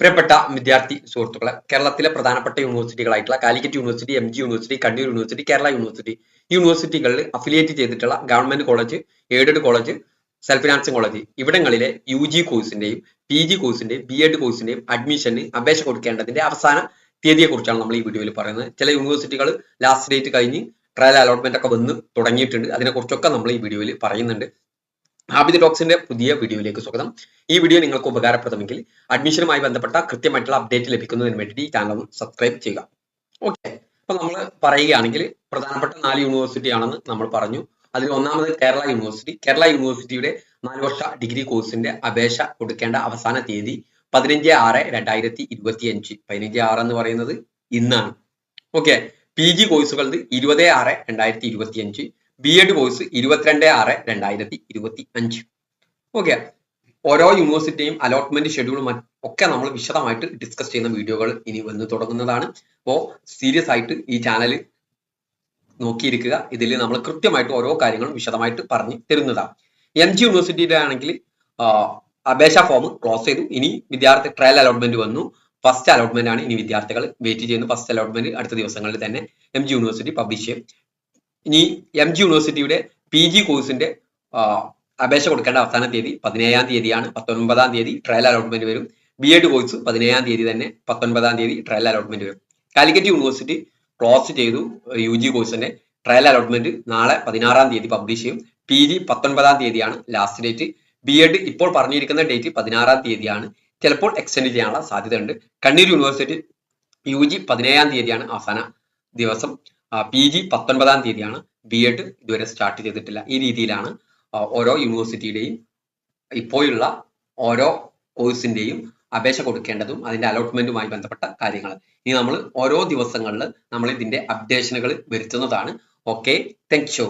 പ്രിയപ്പെട്ട വിദ്യാർത്ഥി സുഹൃത്തുക്കളെ കേരളത്തിലെ പ്രധാനപ്പെട്ട യൂണിവേഴ്സിറ്റികളായിട്ടുള്ള Calicut university M G university Kannur university Kerala university യൂണിവേഴ്സിറ്റികളിൽ അഫിലിയേറ്റ് ചെയ്തിട്ടുള്ള government college aided college self financing college ഇവിടങ്ങളിലെ U G കോഴ്സിന്റെയും പി ജി കോഴ്സിന്റെയും ബി എഡ് കോഴ്സിന്റെയും അഡ്മിഷന് അപേക്ഷ കൊടുക്കേണ്ടതിന്റെ അവസാന തീയതിയെ കുറിച്ചാണ് നമ്മൾ ഈ വീഡിയോയിൽ പറയുന്നത്. ചില യൂണിവേഴ്സിറ്റികൾ ലാസ്റ്റ് ഡേറ്റ് കഴിഞ്ഞ് ട്രയൽ അലോട്ട്മെന്റ് ഒക്കെ വന്ന് തുടങ്ങിയിട്ടുണ്ട്. അതിനെക്കുറിച്ചൊക്കെ നമ്മൾ ഈ വീഡിയോയിൽ പറയുന്നുണ്ട്. ആബിദ് ടോക്സിന്റെ പുതിയ വീഡിയോയിലേക്ക് സ്വാഗതം. ഈ വീഡിയോ നിങ്ങൾക്ക് ഉപകാരപ്രദമെങ്കിൽ അഡ്മിഷനുമായി ബന്ധപ്പെട്ട കൃത്യമായിട്ടുള്ള അപ്ഡേറ്റ് ലഭിക്കുന്നതിന് വേണ്ടി ഈ ചാനൽ സബ്സ്ക്രൈബ് ചെയ്യുക. ഓക്കെ അപ്പൊ നമ്മൾ പറയുകയാണെങ്കിൽ പ്രധാനപ്പെട്ട നാല് യൂണിവേഴ്സിറ്റി ആണെന്ന് നമ്മൾ പറഞ്ഞു. അതിൽ ഒന്നാമത് കേരള യൂണിവേഴ്സിറ്റി കേരള യൂണിവേഴ്സിറ്റിയുടെ നാല് വർഷ ഡിഗ്രി കോഴ്സിന്റെ അപേക്ഷ കൊടുക്കേണ്ട അവസാന തീയതി പതിനഞ്ച് ആറ് രണ്ടായിരത്തി ഇരുപത്തി അഞ്ച് പതിനഞ്ച് ആറ് എന്ന് പറയുന്നത് ഇന്നാണ്. ഓക്കെ പി ജി കോഴ്സുകളുടെ ഇരുപത് ആറ് രണ്ടായിരത്തി ഇരുപത്തി അഞ്ച് ബി എഡ് കോഴ്സ് ഇരുപത്തിരണ്ട് ആറ് രണ്ടായിരത്തി ഇരുപത്തി അഞ്ച് ഓക്കെ ഓരോ യൂണിവേഴ്സിറ്റിയും അലോട്ട്മെന്റ് ഷെഡ്യൂളും ഒക്കെ നമ്മൾ വിശദമായിട്ട് ഡിസ്കസ് ചെയ്യുന്ന വീഡിയോകൾ ഇനി വന്ന് തുടങ്ങുന്നതാണ്. അപ്പോൾ സീരിയസ് ആയിട്ട് ഈ ചാനൽ നോക്കിയിരിക്കുക. ഇതിൽ നമ്മൾ കൃത്യമായിട്ട് ഓരോ കാര്യങ്ങളും വിശദമായിട്ട് പറഞ്ഞു തരുന്നതാണ്. എം ജി യൂണിവേഴ്സിറ്റിയുടെ ആണെങ്കിൽ അപേക്ഷാ ഫോം ക്ലോസ് ചെയ്തു. ഇനി വിദ്യാർത്ഥി ട്രയൽ അലോട്ട്മെന്റ് വന്നു. ഫസ്റ്റ് അലോട്ട്മെന്റ് ആണ് ഇനി വിദ്യാർത്ഥികൾ വെയിറ്റ് ചെയ്യുന്നു ഫസ്റ്റ് അലോട്ട്മെന്റ് അടുത്ത ദിവസങ്ങളിൽ തന്നെ എം ജി യൂണിവേഴ്സിറ്റി പബ്ലിഷ് ചെയ്യും. ഇനി എം ജി യൂണിവേഴ്സിറ്റിയുടെ പി ജി കോഴ്സിന്റെ അപേക്ഷ കൊടുക്കേണ്ട അവസാന തീയതി പതിനേഴാം തീയതിയാണ്. പത്തൊൻപതാം തീയതി ട്രയൽ അലോട്ട്മെന്റ് വരും. ബി എഡ് കോഴ്സ് പതിനേഴാം തീയതി തന്നെ പത്തൊൻപതാം തീയതി ട്രയൽ അലോട്ട്മെന്റ് വരും. കാലിക്കറ്റ് യൂണിവേഴ്സിറ്റി ക്ലോസ് ചെയ്തു യു ജി കോഴ്സിന്റെ ട്രയൽ അലോട്ട്മെന്റ് നാളെ പതിനാറാം തീയതി പബ്ലിഷ് ചെയ്യും. പി ജി പത്തൊൻപതാം തീയതിയാണ് ലാസ്റ്റ് ഡേറ്റ് ബി എഡ് ഇപ്പോൾ പറഞ്ഞിരിക്കുന്ന ഡേറ്റ് പതിനാറാം തീയതിയാണ്. ചിലപ്പോൾ എക്സ്റ്റെൻഡ് ചെയ്യാനുള്ള സാധ്യതയുണ്ട്. കണ്ണൂർ യൂണിവേഴ്സിറ്റി യു ജി പതിനേഴാം തീയതിയാണ് അവസാന ദിവസം. പി ജി പത്തൊൻപതാം തീയതിയാണ് ബി എഡ് ഇതുവരെ സ്റ്റാർട്ട് ചെയ്തിട്ടില്ല. ഈ രീതിയിലാണ് ഓരോ യൂണിവേഴ്സിറ്റിയുടെയും ഇപ്പോഴുള്ള ഓരോ കോഴ്സിന്റെയും അപേക്ഷ കൊടുക്കേണ്ടതും അതിന്റെ അലോട്ട്മെന്റുമായി ബന്ധപ്പെട്ട കാര്യങ്ങൾ ഇനി നമ്മൾ ഓരോ ദിവസങ്ങളിൽ നമ്മൾ ഇതിന്റെ അപ്ഡേഷനുകൾ വരുത്തുന്നതാണ്. Okay thank you